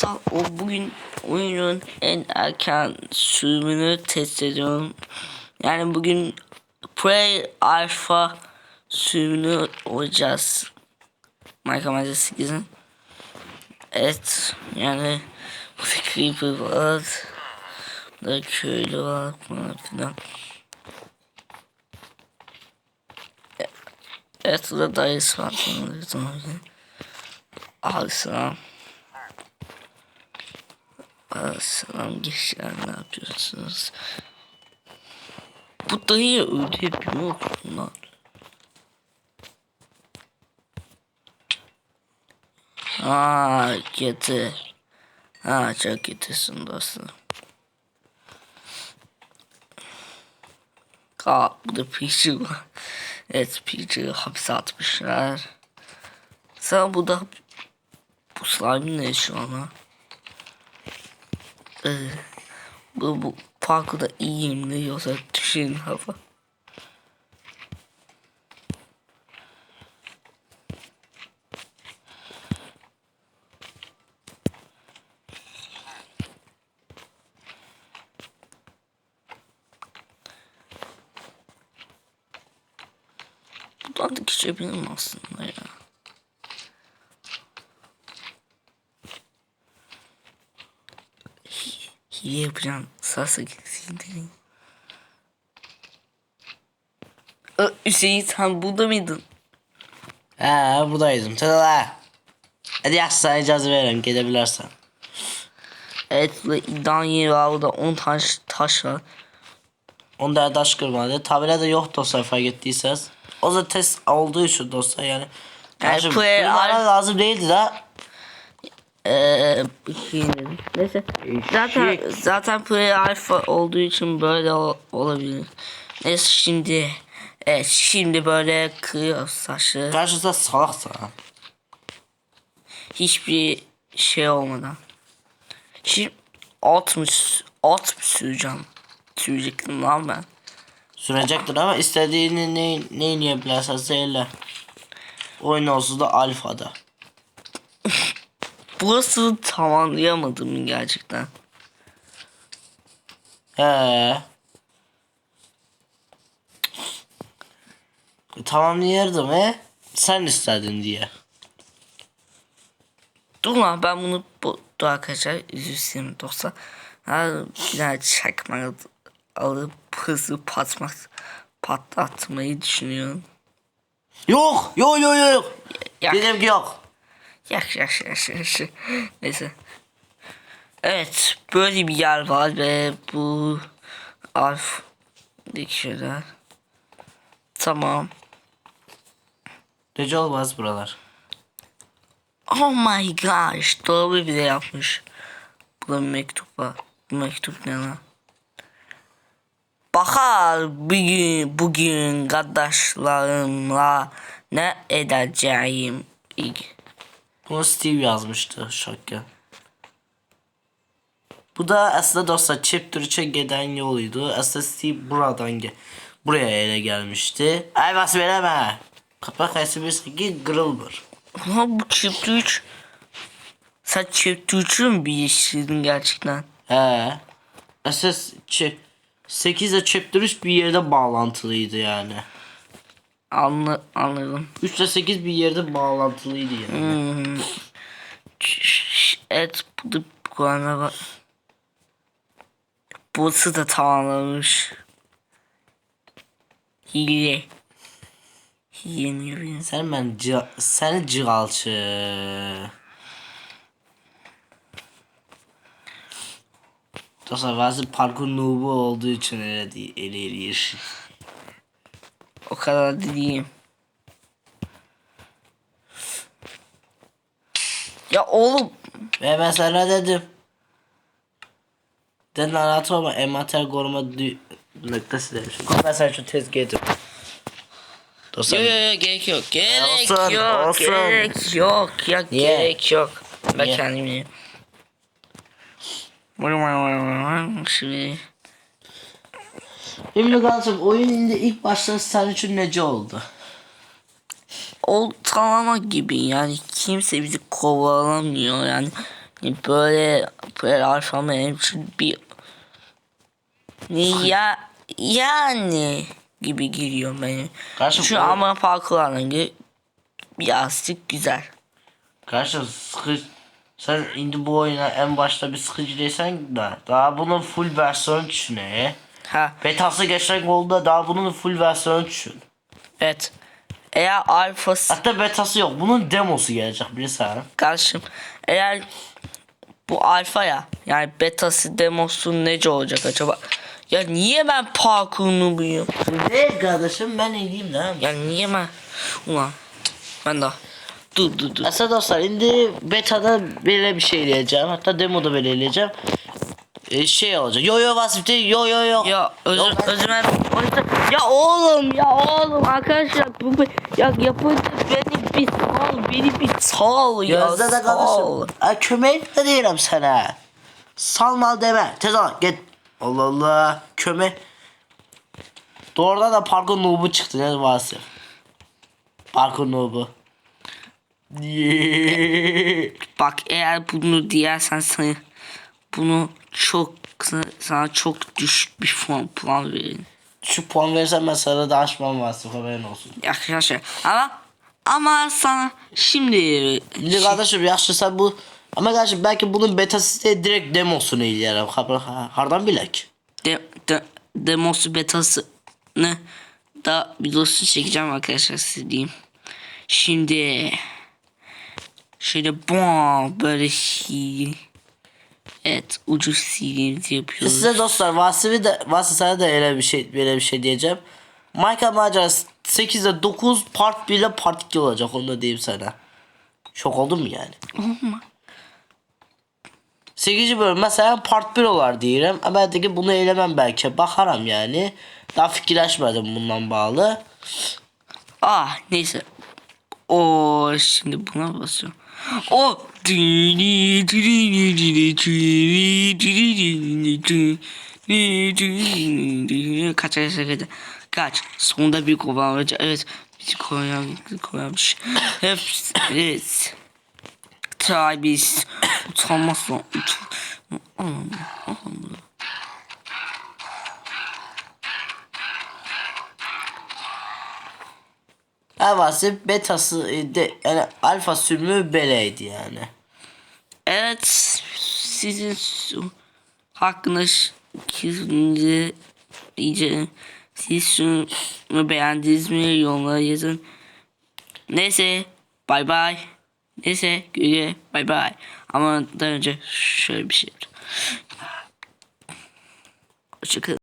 Dostlar o bugün oyunun en erken sürümünü test ediyorum. Yani bugün Prey Alpha sürümünü oynayacağız. Minecraft Magic 8'in. Evet yani burada Creeper var. Burada köylü var falan filan. Evet burada dayısı var. Abi selam. Gençler ne yapıyorsunuz? Bu dayı öyle yapıyor bunlar. Aa kötü. Ha çok kötüsün dostum. Aa burada Peach'i var. Evet Peach'i hapse atmışlar. Sen bu da bu slime ne şu an ha? Ee, bu, bu parkurda iyiyim mi yoksa düşün hava. Buradan da geçebilirim aslında ya. hile yapacağım. Sasa sildirin. Hüseyin sen burada mıydın? He buradaydım. Tada. Hadi hastane icazı veririm gelebilirsen. Evet iddian yeri var burada 10 taş, taş var. 10 tane taş kırmadı. Tabela da yok dostlar fark ettiyseniz. O da test olduğu için dostlar yani. Yani player lazım değildi de. Ee, 2. Neyse. Eşek. Zaten zaten pre alfa olduğu için böyle olabilir. Neyse şimdi evet şimdi böyle kırıyor saçı. Karşıda salak salak. Hiçbir şey olmadan. Şimdi at mı, at mı süreceğim? Sürecektim lan ben. Sürecektir ama istediğini ne, ne yiyebilirsen söyle. Oyun olsun da alfada. Burası tamamlayamadım gerçekten. He. Tamamlayırdım he. Sen istedin diye. Dur lan ben bunu bu dur arkadaşlar üzülsün dostlar. Ha, bir tane çakmak alıp hızlı patmak patlatmayı düşünüyorum. Yok yok yok yok, yok. Ya. Dedim ki yok. Yak yak yak yak. Neyse. Evet böyle bir yer var ve bu alf şöyle. Tamam. Gece olmaz buralar. Oh my gosh. Dolabı bile yapmış. Burada bir mektup var. Bu mektup ne lan? Bakar bugün, bugün kardeşlerimle ne edeceğim ilk. Bunu Steve yazmıştı şaka. Bu da aslında dostlar Chapter 3'e giden yoluydu. Aslında Steve buradan ge buraya ele gelmişti. Ay bas vereme. Kapak ayısı bir seki Grılbur. Ulan bu çift 3. Sen çift 3'ü mü birleştirdin gerçekten? He. Esas 8 ile Chapter 3 bir yerde bağlantılıydı yani. Anla, anladım. 3 ile 8 bir yerde bağlantılıydı yani. Hmm. Evet bu da Kur'an'a bak. Burası da tamamlamış. Hile. Yapıyorsun? Sen ben cı seni cıgalçı. Dostlar bazı parkur noobu olduğu için öyle değil. O kadar da diyeyim. Ya oğlum Ve ben sana dedim. Den anlatma ama emater koruma dü- noktası demişim. Ben sana şu tezgahı edip. Yo Dostlar. yo yo gerek yok. Gerek Olsun, yok. olsun. Gerek yok. Ya Niye? gerek yok. Ben Niye? kendim yiyeyim. Şimdi Şimdi kalsın oyunun ilk başta senin için nece oldu? ortalama gibi yani kimse bizi kovalamıyor yani böyle böyle alfa benim için bir ya yani gibi geliyor benim. Karşı Şu ama farklı gibi birazcık güzel. Karşı sıkı sen indi bu oyuna en başta bir sıkıcı desen de daha bunun full versiyonu düşün he. Ha Betası geçen oldu daha bunun full versiyonu düşün. evet. Eğer alfası Hatta betası yok. Bunun demosu gelecek bilirsen. karşım eğer bu alfa ya yani betası demosu nece olacak acaba? Ya niye ben parkurunu buyum? Ne kardeşim ben ne diyeyim lan? Ya niye ben? Ulan ben daha. Dur dur dur. Aslında dostlar şimdi beta'da böyle bir şey diyeceğim. Hatta demoda belirleyeceğim. Ee, şey olacak. Yo yo vasıfte yo yo yo. Ya özür Yo, ben- özür dilerim. Ya oğlum ya oğlum arkadaşlar bu bu- ya yapınca beni bir sal beni bir sal ya Gözde de sal. kardeşim. Ay kömeği de diyelim sana. Salmal deme. Tez ol git. Allah Allah. Köme. Doğrudan da parkur nubu çıktı ne vasıf. Parkur nubu. Yeah. Bak eğer bunu diyersen sana bunu çok sana çok düşük bir puan, puan verin. Şu puan versem ben sana da açmam vasıf haberin olsun. Arkadaşlar ama ama sana şimdi Şimdi kardeşim yaşlısa bu ama kardeşim belki bunun betası de direkt demosunu ilerim. Hardan bilek. de, de, demosu betasını da videosunu çekeceğim arkadaşlar size diyeyim. Şimdi şöyle bam böyle şey Evet ucuz silimizi yapıyoruz. Size dostlar Vasif'i de Vasif sana da öyle bir şey böyle bir şey diyeceğim. Minecraft macerası 8'de 9 part 1 ile part 2 olacak onu da diyeyim sana. Şok oldun mu yani? Olma. 8. bölüm mesela part 1 olar diyelim. Ama ben de bunu eylemem belki. Bakarım yani. Daha fikirleşmedim bundan bağlı. Ah neyse. O şimdi buna basıyorum. O kaç ay sekede kaç? Sonunda bir kovan olacak evet. Bizi koyan koymuş hep evet. Try biz utanmazsan utan Ha Vasif betası e, de yani alfa sürümü beleydi yani. Evet, sizin ş- kesinlikle diyeceğim. Siz şunu beğendiniz mi? Yorumlara yazın. Neyse, bay bay. Neyse, güle bay bay. Ama daha önce şöyle bir şey. Hoşçakalın.